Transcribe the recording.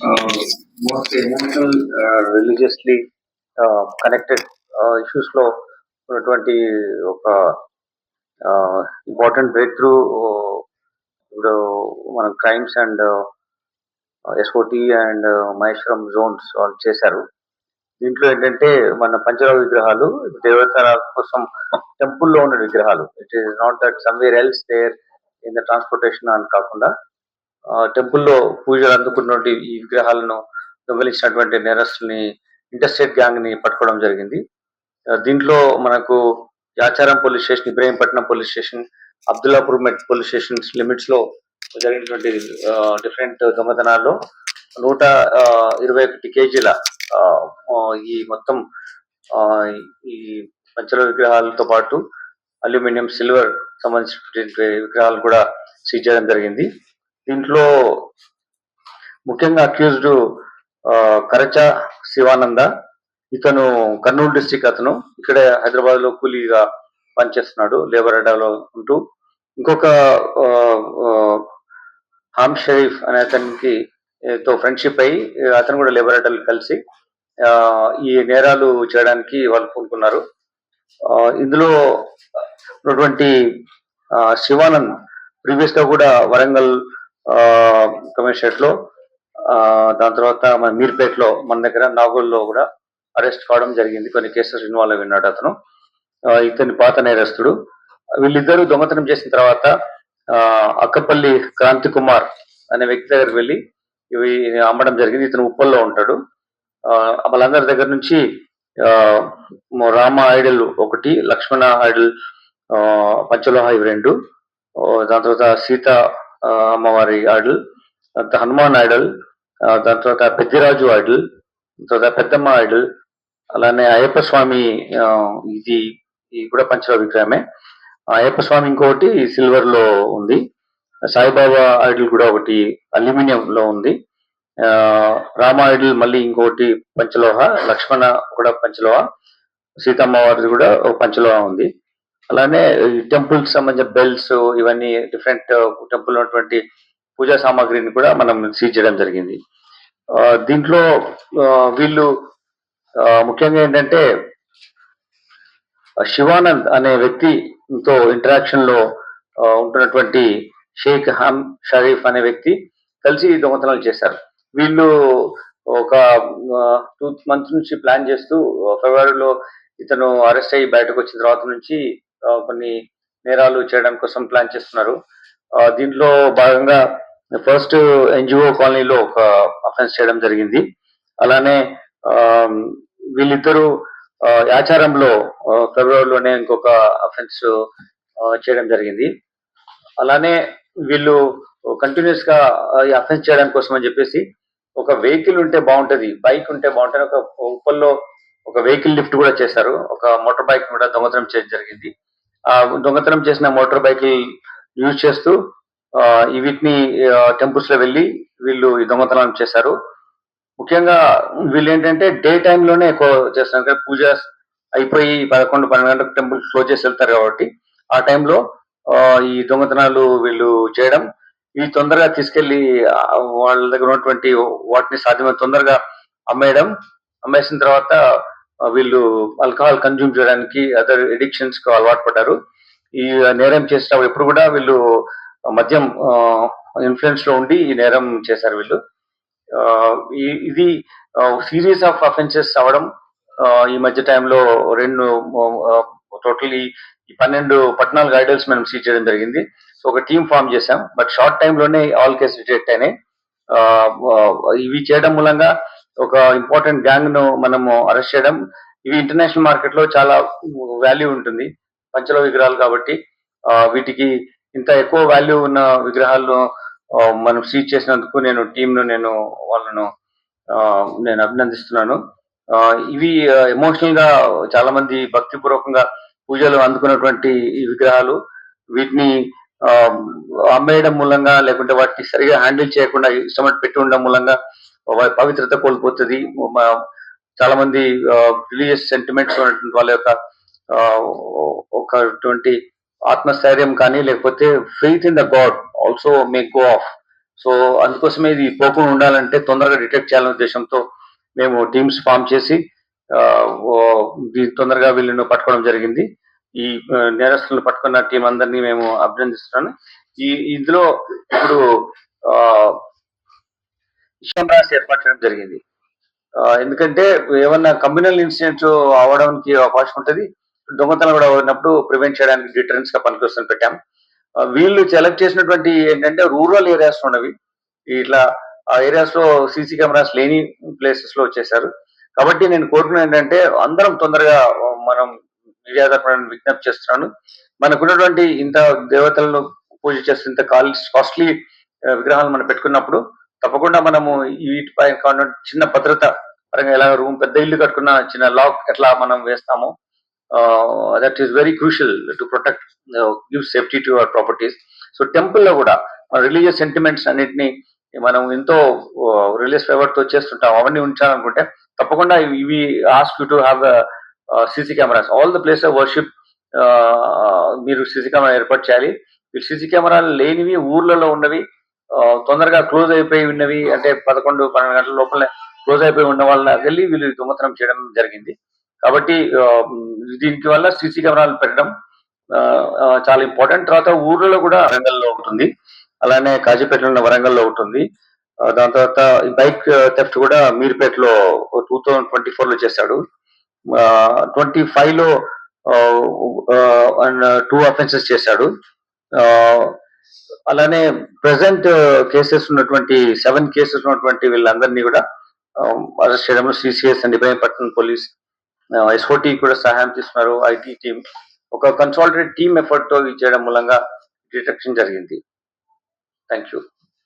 uh, most emotional, uh, లో uh, uh, ఉన్నటువంటి ఒక ఇంపార్టెంట్ బ్రేక్ త్రూ ఇప్పుడు మనం crimes and SOT and Maheshwaram zones వాళ్ళు చేశారు. దీంట్లో ఏంటంటే మన పంచరావ విగ్రహాలు దేవతల కోసం టెంపుల్లో ఉన్న విగ్రహాలు. It is not that somewhere else there in the transportation అని కాకుండా టెంపుల్లో పూజలు అందుకున్నటువంటి ఈ విగ్రహాలను దొంగలించినటువంటి నేరస్తుల్ని ఇంటర్స్టేట్ గ్యాంగ్ని పట్టుకోవడం జరిగింది. దీంట్లో మనకు Yacharam police station Ibrahimpatnam police station Abdullapurmet police station లిమిట్స్లో జరిగినటువంటి డిఫరెంట్ దొంగతనాల్లో నూట ఇరవై ఒకటి కేజీల ఈ మొత్తం ఈ పంచల విగ్రహాలతో పాటు అల్యూమినియం సిల్వర్ సంబంధించినటువంటి విగ్రహాలు కూడా సీజ్ చేయడం జరిగింది. దీంట్లో ముఖ్యంగా అక్యూజ్డ్ కరచ శివానంద ఇతను కర్నూలు డిస్టిక్ అతను. ఇక్కడే హైదరాబాద్లో కూలీగా పనిచేస్తున్నాడు లేబర్ అడాలో ఉంటూ. ఇంకొక హామ్ షరీఫ్ అనే అతనికి తో ఫ్రెండ్షిప్ అయ్యి అతను కూడా లేబర్ కలిసి ఆ, ఈ నేరాలు చేయడానికి వాళ్ళు పూనుకున్నారు ఆ, ఇందులో ఉన్నటువంటి శివానంద్ ప్రీవియస్గా కూడా వరంగల్ కమిషనరేట్లో ఆ, దాని తర్వాత మన మీర్పేట్లో మన దగ్గర నాగోల్లో కూడా అరెస్ట్ కావడం జరిగింది. కొన్ని కేసెస్ ఇన్వాల్వ్ అయి ఉన్నాడు అతను. ఇతని పాత నేరస్తుడు. వీళ్ళిద్దరూ దొంగతనం చేసిన తర్వాత ఆ, అక్కపల్లి క్రాంతి కుమార్ అనే వ్యక్తి దగ్గరికి వెళ్ళి ఇవి అమ్మడం జరిగింది. ఇతను ఉప్పల్లో ఉంటాడు. వాళ్ళందరి దగ్గర నుంచి రామ ఐడల్ ఒకటి లక్ష్మణ ఐడల్ పంచలోహ ఇవి రెండు. దాని తర్వాత సీత అమ్మవారి ఐడల్ తర్వాత హనుమాన్ ఐడల్ దాని తర్వాత పెద్దిరాజు ఐడల్ తర్వాత పెద్దమ్మ ఐడల్ అలానే అయ్యప్ప స్వామి ఇది ఇది కూడా పంచలో విగ్రహమే. అయ్యప్ప స్వామి ఇంకొకటి సిల్వర్లో ఉంది. సాయిబాబా ఐడల్ కూడా ఒకటి అల్యూమినియం లో ఉంది రామ ఐడల్ మళ్ళీ ఇంకొకటి పంచలోహ లక్ష్మణ కూడా పంచలోహ సీతమ్మ వారిది కూడా ఒక పంచలోహ ఉంది. అలానే టెంపుల్ సంబంధించిన బెల్స్ ఇవన్నీ డిఫరెంట్ టెంపుల్ ఉన్నటువంటి పూజా సామాగ్రిని కూడా మనం సీజ్ చేయడం జరిగింది. దీంట్లో వీళ్ళు ముఖ్యంగా ఏంటంటే శివానంద్ అనే వ్యక్తితో ఇంటరాక్షన్లో ఉంటున్నటువంటి షేక్ హమ్ షరీఫ్ అనే వ్యక్తి కలిసి దొంగతనాలు చేశారు. వీళ్ళు ఒక టూ మంత్స్ నుంచి ప్లాన్ చేస్తూ ఫిబ్రవరిలో ఇతను అరెస్ట్ అయ్యి బయటకు వచ్చిన తర్వాత నుంచి కొన్ని నేరాలు చేయడం కోసం ప్లాన్ చేస్తున్నారు. దీంట్లో భాగంగా ఫస్ట్ ఎన్జిఓ కాలనీలో ఒక అఫెన్స్ చేయడం జరిగింది. అలానే వీళ్ళిద్దరూ ఆచారంలో ఫిబ్రవరిలోనే ఇంకొక అఫెన్స్ చేయడం జరిగింది. అలానే వీళ్ళు కంటిన్యూస్గా ఈ అఫెన్స్ చేయడం కోసం అని చెప్పేసి ఒక వెహికల్ ఉంటే బాగుంటది బైక్ ఉంటే బాగుంటది ఒక ఉప్పల్లో ఒక వెహికల్ లిఫ్ట్ కూడా చేశారు. ఒక మోటార్ బైక్ కూడా దొంగతనం చేయడం జరిగింది. ఆ దొంగతనం చేసిన మోటార్ బైక్ యూజ్ చేస్తూ ఆ, వీటిని టెంపుల్స్లో వెళ్ళి వీళ్ళు ఈ దొంగతనం చేశారు. ముఖ్యంగా వీళ్ళు ఏంటంటే డే లోనే ఎక్కువ చేస్తారు అంటే పూజ అయిపోయి పదకొండు పన్నెండు గంటలకు టెంపుల్ క్లోజ్ చేసి వెళ్తారు కాబట్టి ఆ టైంలో ఈ దొంగతనాలు వీళ్ళు చేయడం ఇవి తొందరగా తీసుకెళ్ళి వాళ్ళ దగ్గర ఉన్నటువంటి వాటిని సాధ్యమైన తొందరగా అమ్మేయడం అమ్మేసిన తర్వాత వీళ్ళు ఆల్కహాల్ కన్జ్యూమ్ చేయడానికి అదర్ ఎడిక్షన్స్కు అలవాటు పడ్డారు. ఈ నేరం చేసేటప్పుడు ఎప్పుడు కూడా వీళ్ళు మద్యం ఇన్ఫ్లుయెన్స్లో ఉండి ఈ నేరం చేశారు వీళ్ళు. ఇది సిరీస్ ఆఫ్ అఫెన్సెస్ అవ్వడం ఈ మధ్య టైంలో రెండు టోటల్ ఈ పన్నెండు పద్నాలుగు ఐడల్స్ మనం సీజ్ చేయడం జరిగింది. సో ఒక టీం ఫామ్ చేశాం. బట్ షార్ట్ టైంలోనే ఆల్ కేసు రిజెక్ట్ అయినాయి. ఇవి చేయడం మూలంగా ఒక ఇంపార్టెంట్ గ్యాంగ్ను మనము అరెస్ట్ చేయడం. ఇవి ఇంటర్నేషనల్ మార్కెట్లో చాలా వాల్యూ ఉంటుంది. పంచల విగ్రహాలు కాబట్టి వీటికి ఇంత ఎక్కువ వాల్యూ ఉన్న విగ్రహాలను మనం సీజ్ చేసినందుకు నేను టీంను నేను వాళ్ళను నేను అభినందిస్తున్నాను. ఇవి ఎమోషనల్గా చాలా మంది భక్తిపూర్వకంగా పూజలు అందుకున్నటువంటి ఈ విగ్రహాలు వీటిని అమ్మేయడం మూలంగా లేకుంటే వాటిని సరిగా హ్యాండిల్ చేయకుండా ఇష్టమట్టు పెట్టి ఉండడం మూలంగా పవిత్రత కోల్పోతుంది. చాలా మంది రిలీజియస్ సెంటిమెంట్స్ ఉన్నటువంటి వాళ్ళ యొక్క ఒకటువంటి ఆత్మస్థైర్యం కానీ లేకపోతే faith in the God also make go off so అందుకోసమే ఇది పోకుండా ఉండాలంటే తొందరగా డిటెక్ట్ చేయాలనే ఉద్దేశంతో మేము టీమ్స్ ఫామ్ చేసి తొందరగా వీళ్ళను పట్టుకోవడం జరిగింది. ఈ నేరస్తులను పట్టుకున్న టీం అందరినీ మేము అభినందిస్తున్నాను. ఈ ఇందులో ఇప్పుడు రాసి ఏర్పాటు చేయడం జరిగింది. ఎందుకంటే ఏమన్నా కమ్యూనల్ ఇన్సిడెంట్స్ అవడానికి అవకాశం ఉంటుంది. దొంగతనం కూడా ఉన్నప్పుడు ప్రివెంట్ చేయడానికి డిటరెన్స్గా పనికొస్తుంది పెట్టాం. వీళ్ళు సెలెక్ట్ చేసినటువంటి ఏంటంటే రూరల్ ఏరియాస్ ఉన్నవి. ఇట్లా ఆ ఏరియాస్లో సీసీ కెమెరాస్ లేని ప్లేసెస్లో వచ్చేసారు కాబట్టి నేను కోరుకున్నది ఏంటంటే అందరం తొందరగా మనం మీడియా తరఫున విజ్ఞప్తి చేస్తున్నాను. మనకున్నటువంటి ఇంత దేవతలను పూజ చేస్తున్న ఇంత కాస్ట్లీ విగ్రహాలు మనం పెట్టుకున్నప్పుడు తప్పకుండా మనము వీటిపై చిన్న భద్రత పరంగా ఎలా రూమ్ పెద్ద ఇల్లు కట్టుకున్న చిన్న లాక్ ఎట్లా మనం వేస్తామో that is very crucial to protect give safety to your properties so టెంపుల్లో కూడా మన రిలీజియస్ సెంటిమెంట్స్ అన్నిటిని మనం ఎంతో రిలీజ్ ఫేవర్తో చేస్తుంటాం. అవన్నీ ఉంచాలనుకుంటే తప్పకుండా ఇవి- ask you to have CC cameras all the place of worship మీరు సీసీ కెమెరా ఏర్పాటు చేయాలి. సీసీ కెమెరాలు లేనివి ఊర్లలో ఉన్నవి తొందరగా క్లోజ్ అయిపోయి ఉన్నవి అంటే పదకొండు పన్నెండు గంటల లోపలనే క్లోజ్ అయిపోయి ఉన్న వాళ్ళ వెళ్ళి వీళ్ళు దొంగతనం చేయడం జరిగింది. కాబట్టి దీనికి వల్ల సీసీ కెమెరాలు పెట్టడం చాలా ఇంపార్టెంట్ తర్వాత ఊర్లలో కూడా రంగంలో ఉంటుంది. అలానే కాజీపేటలో ఉన్న వరంగల్లో ఒకటి ఉంది దాని తర్వాత ఈ బైక్ థెఫ్ట్ కూడా మీర్పేటలో టూ థౌజండ్ ట్వంటీ ఫోర్లో చేశాడు ట్వంటీ ఫైవ్లో టూ అఫెన్సెస్ చేశాడు. ఆ, అలానే ప్రెసెంట్ కేసెస్ ఉన్నటువంటి సెవెన్ కేసెస్ ఉన్నటువంటి వీళ్ళందరినీ కూడా అరెస్ట్ చేయడంలో CCS and Ibrahimpatnam police SOT కూడా సహాయం తీసుకున్నారు ఐటీ టీం ఒక కన్సాలిడేట్ టీమ్ ఎఫర్ట్తో ఇది చేయడం మూలంగా డిటెక్షన్ జరిగింది. Thank you